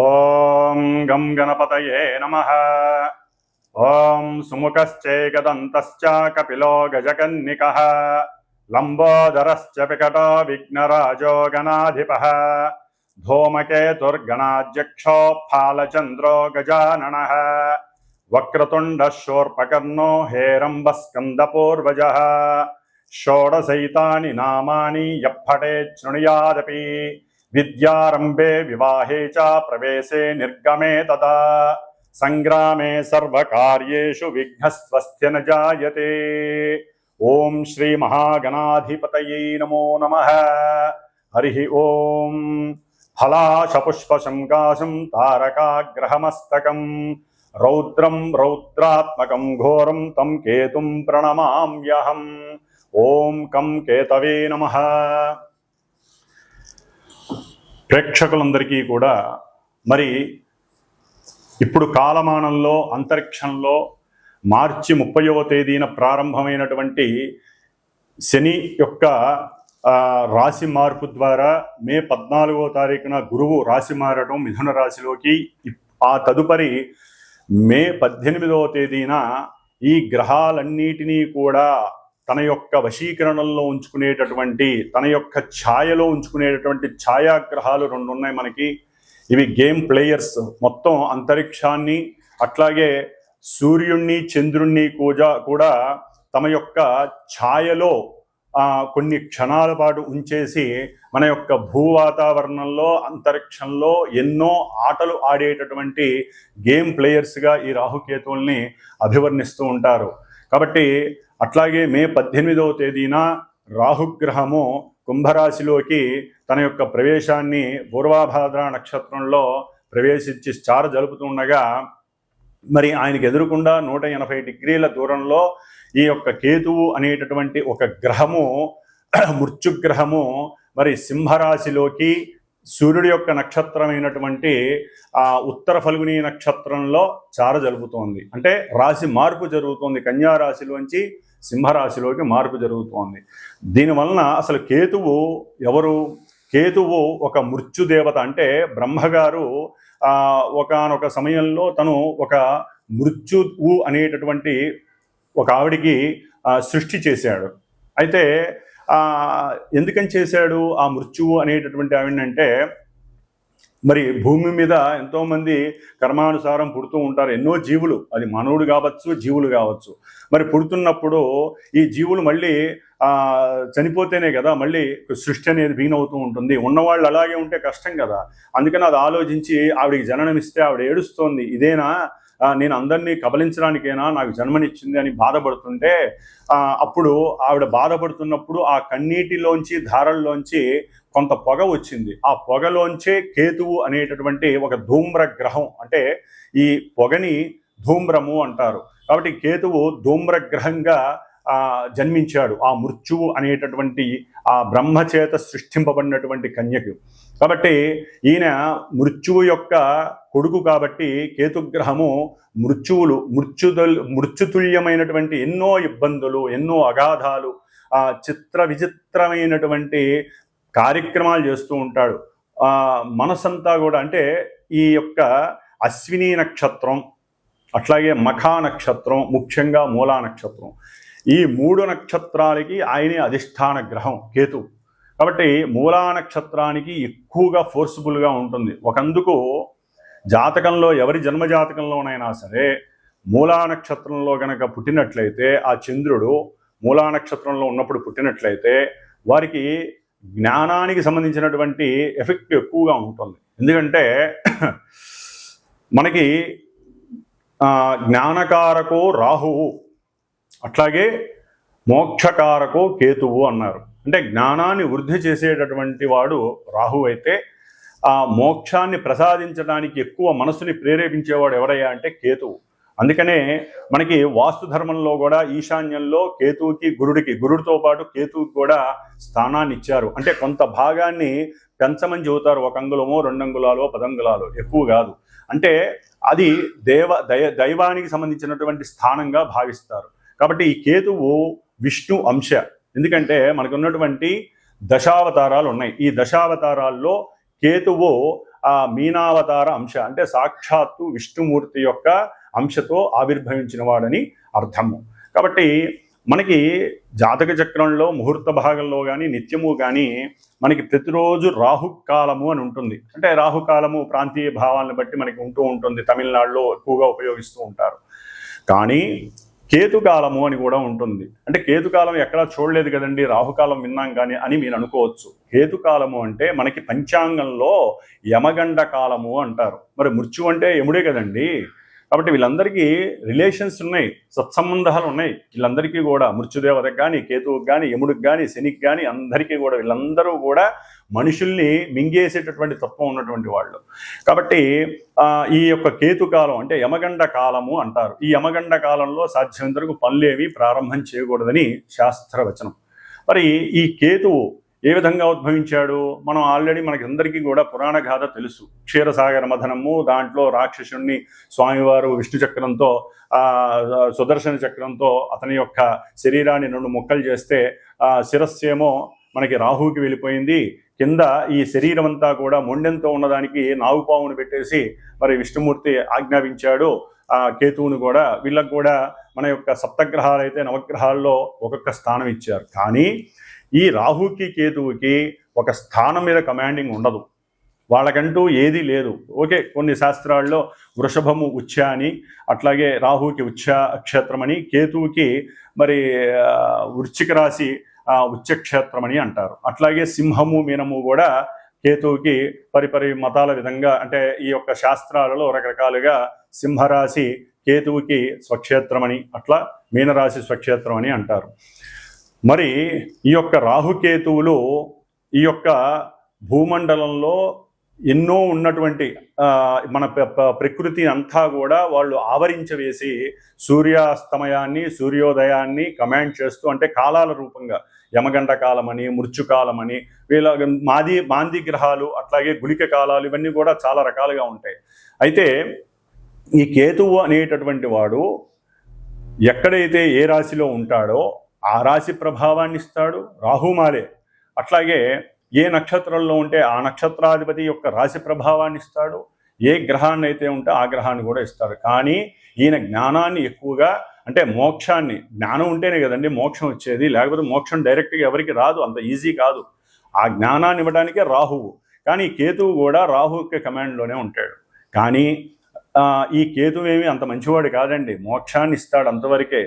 ఓం గం గణపతయే నమ. ఓం సుముఖశ్చేకదంతశ్చ కపిలో గజకన్నిక. లంబోదరశ్చ వికటో విఘ్నరాజో గణాధిప. ధూమకేతుర్గణాధ్యక్షో ఫాలచంద్రో గజానన. వక్రతుండ శూర్పకర్ణో హేరంబస్కందపూర్వజ. షోడశైతాని నామాని యప్పటే శృణుయాదపి. विद्यारंभे विवाहे च प्रवेशे निर्गमे तदा। सङ्ग्रामे सर्वकार्येषु विघ्नस्वस्थ्य न जायते। ओम श्री महागणाधिपतये नमो नमः। हरि ॐ। फलाशपुष्पशम् काशम् तारकाग्रहमस्तकम्। रौद्रम् रौद्रात्मकम् घोरम् तम् केतुम् प्रणमाम्यहम्। ॐ कम् केतवे नमः। ప్రేక్షకులందరికీ కూడా మరి ఇప్పుడు కాలమానంలో అంతరిక్షంలో మార్చి ముప్పైవ తేదీన ప్రారంభమైనటువంటి శని యొక్క రాశి మార్పు ద్వారా మే పద్నాలుగో తారీఖున గురువు రాశి మారడం మిథున రాశిలోకి ఆ తదుపరి మే పద్దెనిమిదవ తేదీన ఈ గ్రహాలన్నిటినీ కూడా తన యొక్క వశీకరణలో ఉంచుకునేటటువంటి తన యొక్క ఛాయలో ఉంచుకునేటటువంటి ఛాయాగ్రహాలు రెండు ఉన్నాయి మనకి. ఇవి గేమ్ ప్లేయర్స్. మొత్తం అంతరిక్షాన్ని అట్లాగే సూర్యుణ్ణి చంద్రుణ్ణి కూడా కూడా తమ యొక్క ఛాయలో కొన్ని క్షణాల పాటు ఉంచేసి మన యొక్క భూ వాతావరణంలో అంతరిక్షంలో ఎన్నో ఆటలు ఆడేటటువంటి గేమ్ ప్లేయర్స్గా ఈ రాహుకేతువుల్ని అభివర్ణిస్తూ ఉంటారు. కాబట్టి అట్లాగే మే పద్దెనిమిదవ తేదీన రాహుగ్రహము కుంభరాశిలోకి తన యొక్క ప్రవేశాన్ని పూర్వాభాద్ర నక్షత్రంలో ప్రవేశించి స్టార్ జరుపుతుండగా మరి ఆయనకి ఎదురుకుండా నూట ఎనభై డిగ్రీల దూరంలో ఈ యొక్క కేతువు అనేటటువంటి ఒక గ్రహము మృత్యుగ్రహము మరి సింహరాశిలోకి సూర్యుడి యొక్క నక్షత్రమైనటువంటి ఆ ఉత్తర ఫల్గుని నక్షత్రంలో చార జరుగుతోంది. అంటే రాశి మార్పు జరుగుతోంది. కన్యా రాశిలోంచి సింహరాశిలోకి మార్పు జరుగుతోంది. దీనివలన అసలు కేతువు ఎవరు? కేతువు ఒక మృత్యుదేవత. అంటే బ్రహ్మగారు ఒకనొక సమయంలో తను ఒక మృత్యువు అనేటటువంటి ఒక ఆవిడికి సృష్టి చేశాడు. అయితే ఎందుకని చేశాడు ఆ మృత్యువు అనేటటువంటి ఆవిడంటే మరి భూమి మీద ఎంతోమంది కర్మానుసారం పుడుతూ ఉంటారు. ఎన్నో జీవులు. అది మానవుడు కావచ్చు జీవులు కావచ్చు. మరి పుడుతున్నప్పుడు ఈ జీవులు మళ్ళీ చనిపోతేనే కదా మళ్ళీ సృష్టి అనేది బిగిన్ అవుతూ ఉంటుంది. ఉన్నవాళ్ళు అలాగే ఉంటే కష్టం కదా. అందుకని అది ఆలోచించి ఆవిడికి జననమిస్తే ఆవిడ ఏడుస్తోంది. ఇదేనా? నేను అందరినీ కబలించడానికైనా నాకు జన్మనిచ్చింది అని బాధపడుతుంటే అప్పుడు ఆవిడ బాధపడుతున్నప్పుడు ఆ కన్నీటిలోంచి ధారల్లోంచి కొంత పొగ వచ్చింది. ఆ పొగలోంచే కేతువు అనేటటువంటి ఒక ధూమ్ర గ్రహం అంటే ఈ పొగని ధూమ్రము అంటారు. కాబట్టి కేతువు ధూమ్ర గ్రహంగా జన్మించాడు. ఆ మృత్యువు అనేటటువంటి ఆ బ్రహ్మచేత సృష్టింపబడినటువంటి కన్యకు. కాబట్టి ఈయన మృత్యువు యొక్క కొడుకు కాబట్టి కేతుగ్రహము మృత్యువులు మృత్యుదల్ మృత్యుతుల్యమైనటువంటి ఎన్నో ఇబ్బందులు ఎన్నో అగాధాలు ఆ చిత్ర విచిత్రమైనటువంటి కార్యక్రమాలు చేస్తూ ఉంటాడు. ఆ మనసంతా కూడా అంటే ఈ యొక్క అశ్విని నక్షత్రం అట్లాగే మఖా నక్షత్రం ముఖ్యంగా మూలా నక్షత్రం. ఈ మూడు నక్షత్రాలకి ఆయనే అధిష్టాన గ్రహం కేతు. కాబట్టి మూలా నక్షత్రానికి ఎక్కువగా ఫోర్స్ఫుల్గా ఉంటుంది. ఒకందుకు జాతకంలో ఎవరి జన్మ జాతకంలోనైనా సరే మూలా నక్షత్రంలో గనక పుట్టినట్లయితే ఆ చంద్రుడు మూలా నక్షత్రంలో ఉన్నప్పుడు పుట్టినట్లయితే వారికి జ్ఞానానికి సంబంధించినటువంటి ఎఫెక్ట్ ఎక్కువగా ఉంటుంది. ఎందుకంటే మనకి జ్ఞానకారకు జ్ఞానకారకో రాహువు అట్లాగే మోక్షకారకో కేతువు అన్నారు. అంటే జ్ఞానాన్ని వృద్ధి చేసేటటువంటి వాడు రాహు అయితే ఆ మోక్షాన్ని ప్రసాదించడానికి ఎక్కువ మనసుని ప్రేరేపించేవాడు ఎవరయ్యా అంటే కేతువు. అందుకనే మనకి వాస్తు ధర్మంలో కూడా ఈశాన్యంలో కేతువుకి గురుడికి గురుడితో పాటు కేతువుకి కూడా స్థానాన్ని ఇచ్చారు. అంటే కొంత భాగాన్ని పెంచమని చెబుతారు. ఒక అంగుళమో రెండు అంగుళాలో పదంగుళాలు ఎక్కువ కాదు. అంటే అది దేవ దయ దైవానికి సంబంధించినటువంటి స్థానంగా భావిస్తారు. కాబట్టి ఈ కేతువు విష్ణు అంశ. ఎందుకంటే మనకు ఉన్నటువంటి దశావతారాలు ఉన్నాయి. ఈ దశావతారాల్లో కేతువు ఆ మీనావతార అంశ అంటే సాక్షాత్తు విష్ణుమూర్తి యొక్క అంశతో ఆవిర్భవించిన వాడని అర్థము. కాబట్టి మనకి జాతక చక్రంలో ముహూర్త భాగంలో కానీ నిత్యము కానీ మనకి ప్రతిరోజు రాహుకాలము అని ఉంటుంది. అంటే రాహుకాలము ప్రాంతీయ భావాలను బట్టి మనకి ఉంటూ ఉంటుంది. తమిళనాడులో ఎక్కువగా ఉపయోగిస్తూ ఉంటారు. కానీ కేతుకాలము అని కూడా ఉంటుంది. అంటే కేతుకాలం ఎక్కడా చూడలేదు కదండి రాహుకాలం విన్నాం కానీ అని మీరు అనుకోవచ్చు. కేతుకాలము అంటే మనకి పంచాంగంలో యమగండ కాలము అంటారు. మరి మృత్యు అంటే యముడే కదండి. కాబట్టి వీళ్ళందరికీ రిలేషన్స్ ఉన్నాయి సత్సంబంధాలు ఉన్నాయి. వీళ్ళందరికీ కూడా మృత్యుదేవతకు కానీ కేతువుకి కానీ యముడికి కానీ శనికి కానీ అందరికీ కూడా వీళ్ళందరూ కూడా మనుషుల్ని మింగేసేటటువంటి తత్వం ఉన్నటువంటి వాళ్ళు. కాబట్టి ఈ యొక్క కేతుకాలం అంటే యమగండ కాలము అంటారు. ఈ యమగండ కాలంలో సాధ్యమైనంతవరకు పనులేవి ప్రారంభం చేయకూడదని శాస్త్రవచనం. మరి ఈ కేతువు ఏ విధంగా ఉద్భవించాడు? మనం ఆల్రెడీ మనకి అందరికీ కూడా పురాణ గాథ తెలుసు. క్షీరసాగర మథనము దాంట్లో రాక్షసుణ్ణి స్వామివారు విష్ణు చక్రంతో సుదర్శన చక్రంతో అతని యొక్క శరీరాన్ని రెండు ముక్కలు చేస్తే శిరస్సేమో మనకి రాహుకి వెళ్ళిపోయింది. కింద ఈ శరీరం అంతా కూడా మొండెంతో ఉన్నదానికి నాగుపావును పెట్టేసి మరి విష్ణుమూర్తి ఆజ్ఞాపించాడు. ఆ కేతువును కూడా వీళ్ళకు కూడా మన యొక్క సప్తగ్రహాలు అయితే నవగ్రహాల్లో ఒక్కొక్క స్థానం ఇచ్చారు. కానీ ఈ రాహుకి కేతువుకి ఒక స్థానం మీద కమాండింగ్ ఉండదు. వాళ్ళకంటూ ఏదీ లేదు. ఓకే కొన్ని శాస్త్రాల్లో వృషభము ఉచ్చ అని అట్లాగే రాహుకి ఉచ్చ క్షేత్రం అని కేతువుకి మరి వృశ్చిక రాశి ఉచ్చక్షేత్రం అని అంటారు. అట్లాగే సింహము మీనము కూడా కేతువుకి పరిపరి మతాల విధంగా అంటే ఈ యొక్క శాస్త్రాలలో రకరకాలుగా సింహరాశి కేతువుకి స్వక్షేత్రమని అట్లా మీనరాశి స్వక్షేత్రం అని అంటారు. మరి ఈ యొక్క రాహుకేతువులు ఈ యొక్క భూమండలంలో ఎన్నో ఉన్నటువంటి మన ప్ర- ప్రకృతి అంతా కూడా వాళ్ళు ఆవరించవేసి సూర్యాస్తమయాన్ని సూర్యోదయాన్ని కమాండ్ చేస్తూ అంటే కాలాల రూపంగా యమగంట కాలమని మృత్యుకాలమని వీళ్ళ మాది మాంది గ్రహాలు అట్లాగే గుళిక కాలాలు ఇవన్నీ కూడా చాలా రకాలుగా ఉంటాయి. అయితే ఈ కేతువు అనేటటువంటి వాడు ఎక్కడైతే ఏ రాశిలో ఉంటాడో ఆ రాశి ప్రభావాన్ని ఇస్తాడు రాహుమాలే. అట్లాగే ఏ నక్షత్రంలో ఉంటే ఆ నక్షత్రాధిపతి యొక్క రాశి ప్రభావాన్ని ఇస్తాడు ఏ గ్రహాన్ని అయితే ఉంటే ఆ గ్రహాన్ని కూడా ఇస్తాడు. కానీ ఈయన జ్ఞానాన్ని ఎక్కువగా అంటే మోక్షాన్ని జ్ఞానం ఉంటేనే కదండి మోక్షం వచ్చేది లేకపోతే మోక్షం డైరెక్ట్గా ఎవరికి రాదు అంత ఈజీ కాదు. ఆ జ్ఞానాన్ని ఇవ్వడానికే రాహువు. కానీ కేతువు కూడా రాహు యొక్క కమాండ్లోనే ఉంటాడు. కానీ ఈ కేతువు ఏమి అంత మంచివాడు కాదండి. మోక్షాన్ని ఇస్తాడు అంతవరకే.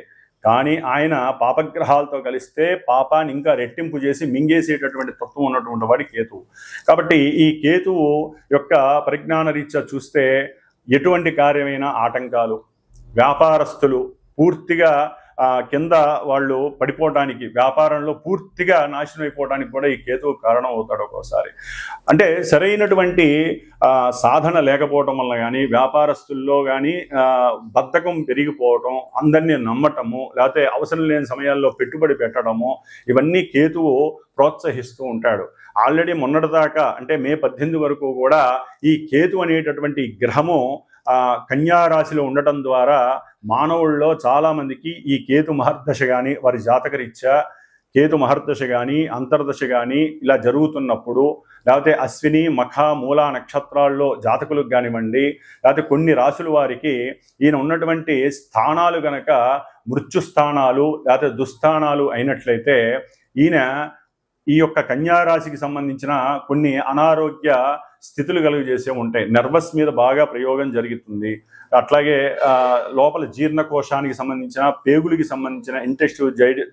కానీ ఆయన పాపగ్రహాలతో కలిస్తే పాపాన్ని ఇంకా రెట్టింపు చేసి మింగేసేటటువంటి తత్వం ఉన్నటువంటి వాడి కేతువు. కాబట్టి ఈ కేతువు యొక్క పరిజ్ఞాన రీత్యా చూస్తే ఎటువంటి కార్యమైన ఆటంకాలు వ్యాపారస్తులు పూర్తిగా కింద వాళ్ళు పడిపోవడానికి వ్యాపారంలో పూర్తిగా నాశనం అయిపోవడానికి కూడా ఈ కేతువు కారణం అవుతాడు ఒక్కోసారి. అంటే సరైనటువంటి సాధన లేకపోవటం వల్ల కానీ వ్యాపారస్తుల్లో కానీ బద్ధకం పెరిగిపోవటం అందరినీ నమ్మటము లేకపోతే అవసరం లేని సమయాల్లో పెట్టుబడి పెట్టడము ఇవన్నీ కేతువు ప్రోత్సహిస్తూ ఉంటాడు. ఆల్రెడీ మొన్నటిదాకా అంటే మే పద్దెనిమిది వరకు కూడా ఈ కేతు అనేటటువంటి గ్రహము ఆ ఉండటం ద్వారా మానవుల్లో చాలామందికి ఈ కేతు మహర్దశ కానీ వారి జాతకరీత్యా కేతు మహర్దశ కానీ అంతర్దశ కానీ ఇలా జరుగుతున్నప్పుడు లేకపోతే అశ్విని మఖ మూల నక్షత్రాల్లో జాతకులకు కానివ్వండి లేకపోతే కొన్ని రాసుల వారికి ఈయన ఉన్నటువంటి స్థానాలు గనక మృత్యుస్థానాలు లేకపోతే దుస్థానాలు అయినట్లయితే ఈయన ఈ యొక్క కన్యారాశికి సంబంధించిన కొన్ని అనారోగ్య స్థితులు కలుగజేసే ఉంటాయి. నర్వస్ మీద బాగా ప్రయోగం జరుగుతుంది. అట్లాగే లోపల జీర్ణకోశానికి సంబంధించిన పేగులకి సంబంధించిన ఇంటెస్టివ్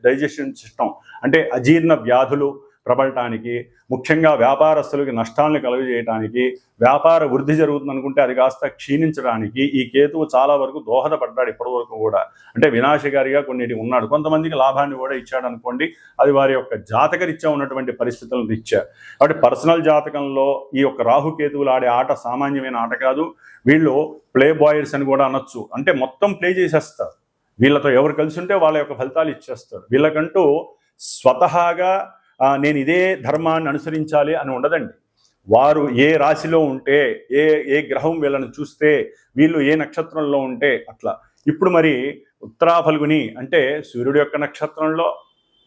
డైజెషన్ సిస్టమ్ అంటే అజీర్ణ వ్యాధులు ప్రబలటానికి ముఖ్యంగా వ్యాపారస్తులకి నష్టాలను కలుగజేయటానికి వ్యాపార వృద్ధి జరుగుతుంది అనుకుంటే అది కాస్త క్షీణించడానికి ఈ కేతువు చాలా వరకు దోహదపడ్డాడు ఇప్పటి వరకు కూడా. అంటే వినాశకారిగా కొన్నిటి ఉన్నాడు. కొంతమందికి లాభాన్ని కూడా ఇచ్చాడు అనుకోండి అది వారి యొక్క జాతకరీత్యా ఉన్నటువంటి పరిస్థితులను ఇచ్చారు కాబట్టి పర్సనల్ జాతకంలో ఈ యొక్క రాహుకేతువులు ఆడే ఆట సామాన్యమైన ఆట కాదు. వీళ్ళు ప్లే బాయర్స్ అని కూడా అనొచ్చు. అంటే మొత్తం ప్లే చేసేస్తారు. వీళ్ళతో ఎవరు కలిసి ఉంటే వాళ్ళ యొక్క ఫలితాలు ఇచ్చేస్తారు. వీళ్ళకంటూ స్వతహాగా నేను ఇదే ధర్మాన్ని అనుసరించాలి అని ఉండదండి. వారు ఏ రాశిలో ఉంటే ఏ ఏ గ్రహం వీళ్ళని చూస్తే వీళ్ళు ఏ నక్షత్రంలో ఉంటే అట్లా. ఇప్పుడు మరి ఉత్తరా ఫల్గుని అంటే సూర్యుడు యొక్క నక్షత్రంలో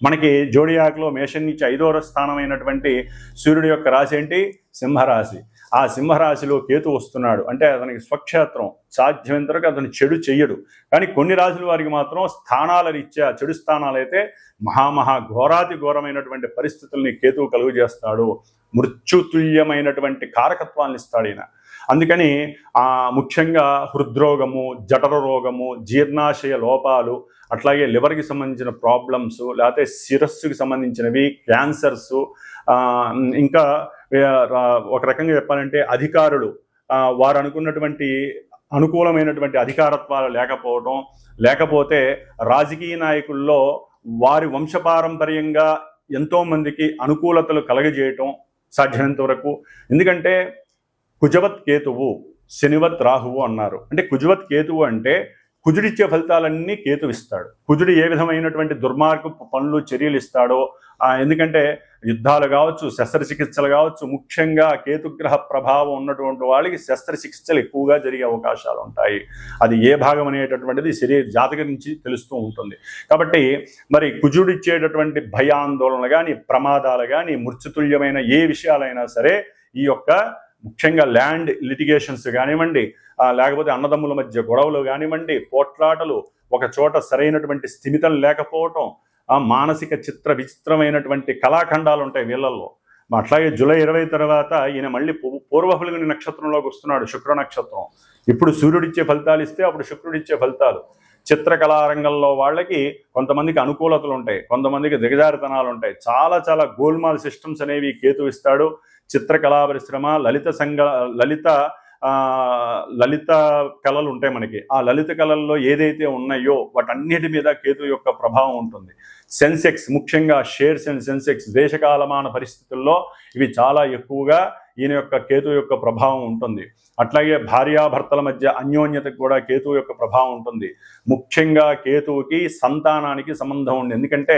మనకి జోడియాక్లో మేషన్ నుంచి ఐదో స్థానమైనటువంటి సూర్యుడు యొక్క రాశి ఏంటి? సింహరాశి. ఆ సింహరాశిలో కేతు వస్తున్నాడు. అంటే అతనికి స్వక్షేత్రం సాధ్యమైన వరకు అతను చెడు చెయ్యడు. కానీ కొన్ని రాశుల వారికి మాత్రం స్థానాల రీత్యా చెడు స్థానాలు అయితే మహామహా ఘోరాతి ఘోరమైనటువంటి పరిస్థితుల్ని కేతువు కలుగు చేస్తాడు. మృత్యుతుల్యమైనటువంటి కారకత్వాన్ని ఇస్తాడు ఈయన. అందుకని ఆ ముఖ్యంగా హృద్రోగము జఠర రోగము జీర్ణాశయ లోపాలు అట్లాగే లివర్కి సంబంధించిన ప్రాబ్లమ్స్ లేకపోతే శిరస్సుకి సంబంధించినవి క్యాన్సర్స్ ఇంకా ఒక రకంగా చెప్పాలంటే అధికారులు వారు అనుకున్నటువంటి అనుకూలమైనటువంటి అధికారత్వాలు లేకపోవడం లేకపోతే రాజకీయ నాయకుల్లో వారి వంశపారంపర్యంగా ఎంతోమందికి అనుకూలతలు కలగజేయటం సాధ్యమైనంత వరకు. ఎందుకంటే కుజవత్ కేతువు శనివత్ రాహువు అన్నారు. అంటే కుజవత్ కేతువు అంటే కుజుడిచ్చే ఫలితాలన్నీ కేతు ఇస్తాడు. కుజుడు ఏ విధమైనటువంటి దుర్మార్గ పనులు చర్యలు ఇస్తాడో ఎందుకంటే యుద్ధాలు కావచ్చు శస్త్రచికిత్సలు కావచ్చు ముఖ్యంగా కేతుగ్రహ ప్రభావం ఉన్నటువంటి వాళ్ళకి శస్త్రచికిత్సలు ఎక్కువగా జరిగే అవకాశాలు ఉంటాయి. అది ఏ భాగం అనేటటువంటిది శరీర జాతక నుంచి తెలుస్తూ ఉంటుంది. కాబట్టి మరి కుజుడిచ్చేటటువంటి భయాందోళనలు కానీ ప్రమాదాలు కానీ మృత్యుతుల్యమైన ఏ విషయాలైనా సరే ఈ యొక్క ముఖ్యంగా ల్యాండ్ లిటిగేషన్స్ కానివ్వండి లేకపోతే అన్నదమ్ముల మధ్య గొడవలు కానివ్వండి పోట్లాటలు ఒక చోట సరైనటువంటి స్థిమితం లేకపోవటం ఆ మానసిక చిత్ర విచిత్రమైనటువంటి కళాఖండాలు ఉంటాయి వీళ్ళల్లో. అట్లాగే జూలై ఇరవై తర్వాత ఈయన మళ్ళీ పూర్వఫలుగుని నక్షత్రంలోకి వస్తున్నాడు శుక్ర నక్షత్రం. ఇప్పుడు సూర్యుడిచ్చే ఫలితాలు ఇస్తే అప్పుడు శుక్రుడిచ్చే ఫలితాలు. చిత్రకళారంగంలో వాళ్ళకి కొంతమందికి అనుకూలతలు ఉంటాయి కొంతమందికి దిగజారితనాలు ఉంటాయి. చాలా చాలా గోల్మాల్ సిస్టమ్స్ అనేవి కేతు ఇస్తాడు చిత్రకళా పరిశ్రమ లలిత సంఘ లలిత లలిత కళలు ఉంటాయి మనకి. ఆ లలిత కళల్లో ఏదైతే ఉన్నాయో వాటన్నిటి మీద కేతు యొక్క ప్రభావం ఉంటుంది. సెన్సెక్స్ ముఖ్యంగా షేర్స్ అండ్ సెన్సెక్స్ దేశకాలమాన పరిస్థితుల్లో ఇవి చాలా ఎక్కువగా ఈయన యొక్క కేతు యొక్క ప్రభావం ఉంటుంది. అట్లాగే భార్యాభర్తల మధ్య అన్యోన్యతకు కూడా కేతు యొక్క ప్రభావం ఉంటుంది. ముఖ్యంగా కేతువుకి సంతానానికి సంబంధం ఉంది. ఎందుకంటే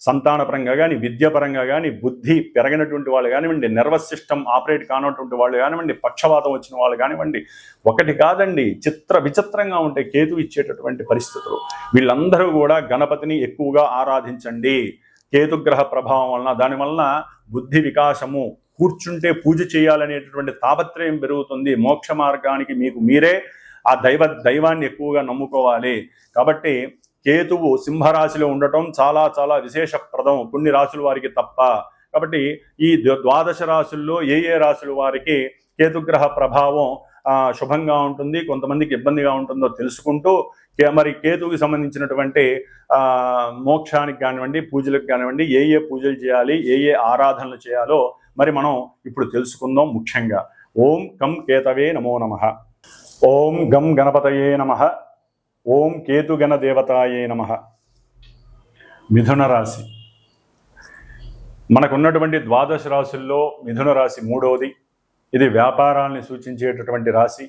సంతానపరంగా కానీ విద్యాపరంగా కానీ బుద్ధి పెరగినటువంటి వాళ్ళు కానివ్వండి నర్వస్ సిస్టమ్ ఆపరేట్ కానటువంటి వాళ్ళు కానివ్వండి పక్షవాతం వచ్చిన వాళ్ళు కానివ్వండి ఒకటి కాదండి చిత్ర విచిత్రంగా ఉంటే కేతు ఇచ్చేటటువంటి పరిస్థితులు. వీళ్ళందరూ కూడా గణపతిని ఎక్కువగా ఆరాధించండి. కేతుగ్రహ ప్రభావం వలన దాని వలన బుద్ధి వికాసము కూర్చుంటే పూజ చేయాలనేటటువంటి తాపత్రయం పెరుగుతుంది. మోక్ష మార్గానికి మీకు మీరే ఆ దైవ దైవాన్ని ఎక్కువగా నమ్ముకోవాలి. కాబట్టి కేతువు సింహరాశిలో ఉండటం చాలా చాలా విశేషప్రదం కొన్ని రాశుల వారికి తప్ప. కాబట్టి ఈ ద్వాదశ రాశుల్లో ఏ ఏ రాశుల వారికి కేతుగ్రహ ప్రభావం శుభంగా ఉంటుంది కొంతమందికి ఇబ్బందిగా ఉంటుందో తెలుసుకుంటూ మరి కేతువుకి సంబంధించినటువంటి మోక్షానికి కానివ్వండి పూజలకు కానివ్వండి ఏ ఏ పూజలు చేయాలి ఏ ఏ ఆరాధనలు చేయాలో మరి మనం ఇప్పుడు తెలుసుకుందాం ముఖ్యంగా. ఓం కం కేతవే నమో నమ. ఓం గం గణపతయే నమ. ఓం కేతుగణ దేవతాయే నమ. మిథున రాశి. మనకున్నటువంటి ద్వాదశ రాశుల్లో మిథున రాశి మూడవది ఇది వ్యాపారాలని సూచించేటటువంటి రాశి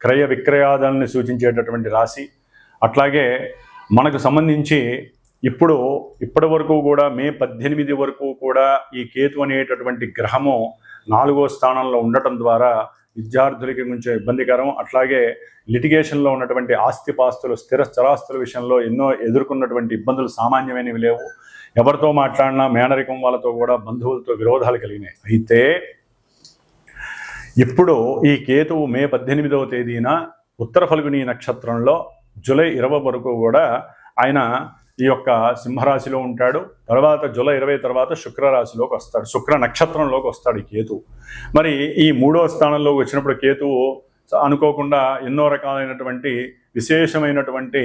క్రయ విక్రయాదాలని సూచించేటటువంటి రాశి. అట్లాగే మనకు సంబంధించి ఇప్పుడు ఇప్పటి వరకు కూడా మే పద్దెనిమిది వరకు కూడా ఈ కేతు అనేటటువంటి గ్రహము నాలుగో స్థానంలో ఉండటం ద్వారా విద్యార్థులకి కొంచెం ఇబ్బందికరం. అట్లాగే లిటిగేషన్లో ఉన్నటువంటి ఆస్తిపాస్తులు స్థిర స్థిరాస్తుల విషయంలో ఎన్నో ఎదుర్కొన్నటువంటి ఇబ్బందులు సామాన్యమైనవి లేవు. ఎవరితో మాట్లాడినా మేనరికం వాళ్ళతో కూడా బంధువులతో విరోధాలు కలిగినాయి. అయితే ఇప్పుడు ఈ కేతువు మే పద్దెనిమిదవ తేదీన ఉత్తర ఫల్గుని నక్షత్రంలో జూలై ఇరవై వరకు కూడా ఆయన ఈ యొక్క సింహరాశిలో ఉంటాడు. తర్వాత జూలై ఇరవై తర్వాత శుక్రరాశిలోకి వస్తాడు. శుక్ర నక్షత్రంలోకి వస్తాడు కేతు మరి ఈ మూడో స్థానంలోకి వచ్చినప్పుడు కేతువు అనుకోకుండా ఎన్నో రకాలైనటువంటి విశేషమైనటువంటి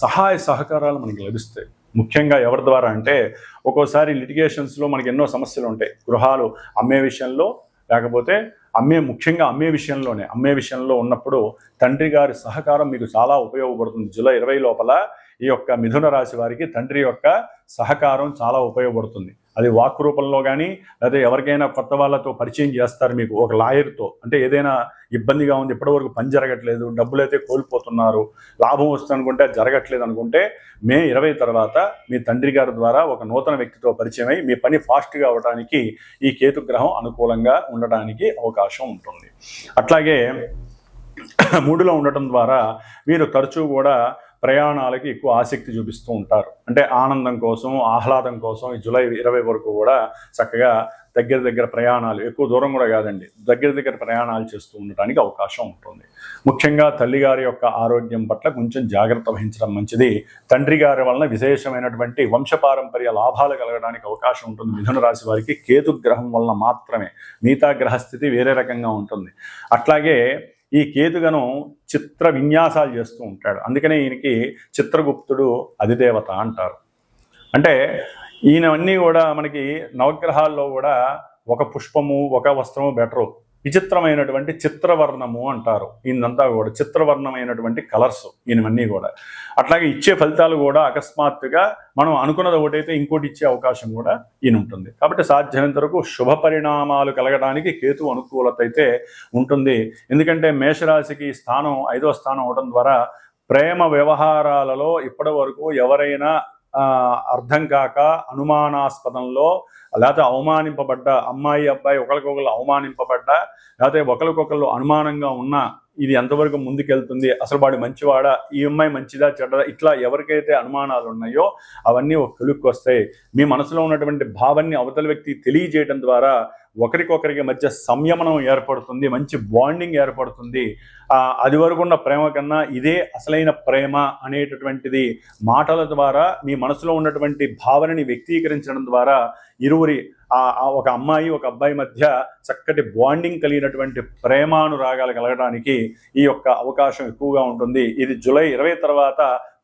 సహాయ సహకారాలు మనకి లభిస్తాయి. ముఖ్యంగా ఎవరి ద్వారా అంటే ఒక్కోసారి లిటిగేషన్స్లో మనకి ఎన్నో సమస్యలు ఉంటాయి. గృహాలు అమ్మే విషయంలో లేకపోతే అమ్మే ముఖ్యంగా అమ్మే విషయంలోనే. అమ్మే విషయంలో ఉన్నప్పుడు తండ్రి గారి సహకారం మీకు చాలా ఉపయోగపడుతుంది. జూలై ఇరవై లోపల ఈ యొక్క మిథున రాశి వారికి తండ్రి యొక్క సహకారం చాలా ఉపయోగపడుతుంది. అది వాక్ రూపంలో కానీ లేదా ఎవరికైనా కొత్త వాళ్ళతో పరిచయం చేస్తారు మీకు ఒక లాయర్తో. అంటే ఏదైనా ఇబ్బందిగా ఉంది ఇప్పటివరకు పని జరగట్లేదు డబ్బులు అయితే కోల్పోతున్నారు లాభం వస్తుందనుకుంటే జరగట్లేదు అనుకుంటే మే ఇరవై తర్వాత మీ తండ్రి గారి ద్వారా ఒక నూతన వ్యక్తితో పరిచయం అయి మీ పని ఫాస్ట్గా అవడానికి ఈ కేతు గ్రహం అనుకూలంగా ఉండడానికి అవకాశం ఉంటుంది. అట్లాగే మూడులో ఉండటం ద్వారా మీరు తరచూ కూడా ప్రయాణాలకి ఎక్కువ ఆసక్తి చూపిస్తూ ఉంటారు. అంటే ఆనందం కోసం ఆహ్లాదం కోసం ఈ జూలై ఇరవై వరకు కూడా చక్కగా దగ్గర దగ్గర ప్రయాణాలు ఎక్కువ దూరం కూడా కాదండి దగ్గర దగ్గర ప్రయాణాలు చేస్తూ ఉండటానికి అవకాశం ఉంటుంది. ముఖ్యంగా తల్లిగారి యొక్క ఆరోగ్యం పట్ల కొంచెం జాగ్రత్త వహించడం మంచిది. తండ్రి గారి వలన విశేషమైనటువంటి వంశపారంపర్య లాభాలు కలగడానికి అవకాశం ఉంటుంది. మిథున రాశి వారికి కేతు గ్రహం వలన మాత్రమే మిగతా గ్రహస్థితి వేరే రకంగా ఉంటుంది. అట్లాగే ఈ కేతుగను చిత్ర విన్యాసాలు చేస్తూ ఉంటాడు. అందుకనే ఈయనకి చిత్రగుప్తుడు అధిదేవత అంటారు. అంటే ఈయనవన్నీ కూడా మనకి నవగ్రహాల్లో కూడా ఒక పుష్పము ఒక వస్త్రము బెటరు. విచిత్రమైనటువంటి చిత్రవర్ణము అంటారు. ఈయనంతా కూడా చిత్రవర్ణమైనటువంటి కలర్స్ ఈయనవన్నీ కూడా. అట్లాగే ఇచ్చే ఫలితాలు కూడా అకస్మాత్తుగా మనం అనుకున్నది ఒకటైతే ఇంకోటి ఇచ్చే అవకాశం కూడా ఈయన ఉంటుంది కాబట్టి సాధ్యమైనంత వరకు శుభ పరిణామాలు కలగడానికి కేతు అనుకూలత అయితే ఉంటుంది. ఎందుకంటే మేషరాశికి స్థానం ఐదో స్థానం అవడం ద్వారా ప్రేమ వ్యవహారాలలో ఇప్పటి వరకు ఎవరైనా అర్థం కాక అనుమానాస్పదంలో లేకపోతే అవమానింపబడ్డ అమ్మాయి అబ్బాయి ఒకరికొకరు అవమానింపబడ్డ లేకపోతే ఒకరికొకరు అనుమానంగా ఉన్నా ఇది ఎంతవరకు ముందుకెళ్తుంది? అసలు వాడు మంచివాడా? ఈ అమ్మాయి మంచిదా? చెడ్డదా? ఇట్లా ఎవరికైతే అనుమానాలు ఉన్నాయో అవన్నీ ఒక కొలుక్కు వస్తాయి మీ మనసులో ఉన్నటువంటి భావాన్ని అవతల వ్యక్తి తెలియజేయడం ద్వారా ఒకరికొకరికి మధ్య సంయమనం ఏర్పడుతుంది మంచి బాండింగ్ ఏర్పడుతుంది. అది వరకు ఉన్న ప్రేమ కన్నా ఇదే అసలైన ప్రేమ అనేటటువంటిది మాటల ద్వారా మీ మనసులో ఉన్నటువంటి భావనని వ్యక్తీకరించడం ద్వారా ఇరువురి ఆ ఆ ఒక అమ్మాయి ఒక అబ్బాయి మధ్య చక్కటి బాండింగ్ కలిగినటువంటి ప్రేమానురాగాలు కలగడానికి ఈ యొక్క అవకాశం ఎక్కువగా ఉంటుంది. ఇది జూలై ఇరవై తర్వాత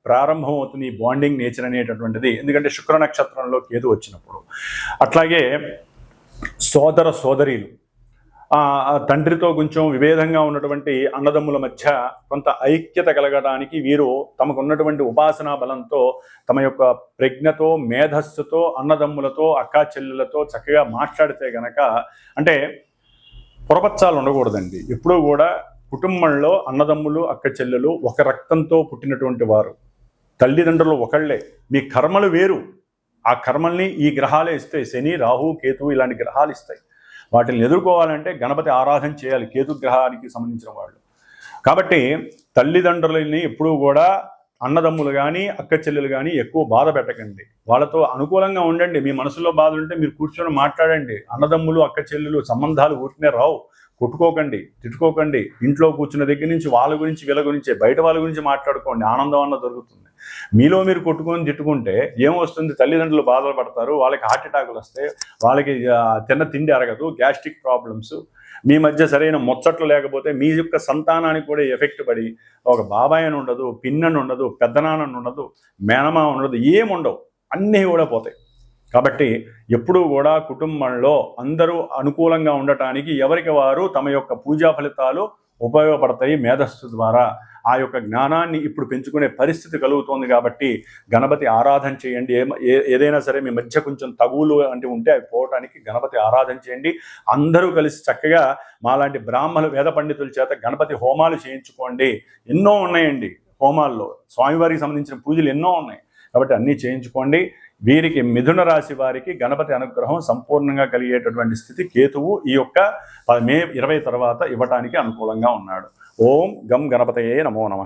ప్రారంభమవుతుంది ఈ బాండింగ్ నేచర్ అనేటటువంటిది. ఎందుకంటే శుక్ర నక్షత్రంలో కేతు వచ్చినప్పుడు. అట్లాగే సోదర సోదరీలు తండ్రితో కొంచెం విభేదంగా ఉన్నటువంటి అన్నదమ్ముల మధ్య కొంత ఐక్యత కలగడానికి వీరు తమకు ఉన్నటువంటి ఉపాసనా బలంతో తమ యొక్క ప్రజ్ఞతో మేధస్సుతో అన్నదమ్ములతో అక్కా చెల్లెలతో చక్కగా మాట్లాడితే గనక అంటే పొరపచ్చాలు ఉండకూడదండి. ఎప్పుడూ కూడా కుటుంబంలో అన్నదమ్ములు అక్క చెల్లెలు ఒక రక్తంతో పుట్టినటువంటి వారు. తల్లిదండ్రులు ఒకళ్ళే. మీ కర్మలు వేరు. ఆ కర్మల్ని ఈ గ్రహాలే ఇస్తాయి శని రాహు కేతు ఇలాంటి గ్రహాలు ఇస్తాయి. వాటిని ఎదుర్కోవాలంటే గణపతి ఆరాధన చేయాలి కేతు గ్రహానికి సంబంధించిన వాళ్ళు. కాబట్టి తల్లిదండ్రులని ఎప్పుడూ కూడా అన్నదమ్ములు కానీ అక్క చెల్లెలు కానీ ఎక్కువ బాధ పెట్టకండి. వాళ్ళతో అనుకూలంగా ఉండండి. మీ మనసులో బాధ ఉంటే మీరు కూర్చొని మాట్లాడండి. అన్నదమ్ములు అక్క చెల్లెలు సంబంధాలు ఊరినే రావు. కొట్టుకోకండి తిట్టుకోకండి. ఇంట్లో కూర్చున్న దగ్గర నుంచి వాళ్ళ గురించి వీళ్ళ గురించి బయట వాళ్ళ గురించి మాట్లాడుకోండి. ఆనందం అన్న దొరుకుతుంది. మీలో మీరు కొట్టుకొని తిట్టుకుంటే ఏమొస్తుంది తల్లిదండ్రులు బాధలు పడతారు వాళ్ళకి హార్ట్ అటాకులు వస్తాయి వాళ్ళకి తిన్న తిండి అరగదు గ్యాస్ట్రిక్ ప్రాబ్లమ్స్. మీ మధ్య సరైన ముచ్చట్లు లేకపోతే మీ యొక్క సంతానానికి కూడా ఎఫెక్ట్ పడి ఒక బాబాయ్ అని ఉండదు పిన్నని ఉండదు పెద్దనాన్న ఉండదు మేనమా ఉండదు ఏముండవు అన్నీ కూడా పోతాయి. కాబట్టి ఎప్పుడూ కూడా కుటుంబంలో అందరూ అనుకూలంగా ఉండటానికి ఎవరికి వారు తమ యొక్క పూజా ఫలితాలు ఉపయోగపడతాయి మేధస్సు ద్వారా. ఆ యొక్క జ్ఞానాన్ని ఇప్పుడు పెంచుకునే పరిస్థితి కలుగుతోంది కాబట్టి గణపతి ఆరాధన చేయండి. ఏ ఏదైనా సరే మీ మధ్య కొంచెం తగువులు అంటే ఉంటే అవి పోవటానికి గణపతి ఆరాధన చేయండి. అందరూ కలిసి చక్కగా మాలాంటి బ్రాహ్మణులు వేద పండితుల చేత గణపతి హోమాలు చేయించుకోండి. ఎన్నో ఉన్నాయండి హోమాల్లో. స్వామివారికి సంబంధించిన పూజలు ఎన్నో ఉన్నాయి. కాబట్టి అన్నీ చేయించుకోండి. వీరికి మిథున రాశి వారికి గణపతి అనుగ్రహం సంపూర్ణంగా కలిగేటటువంటి స్థితి కేతువు ఈ యొక్క మే ఇరవై తర్వాత ఇవ్వటానికి అనుకూలంగా ఉన్నాడు. ఓం గం గణపతయే నమో నమ.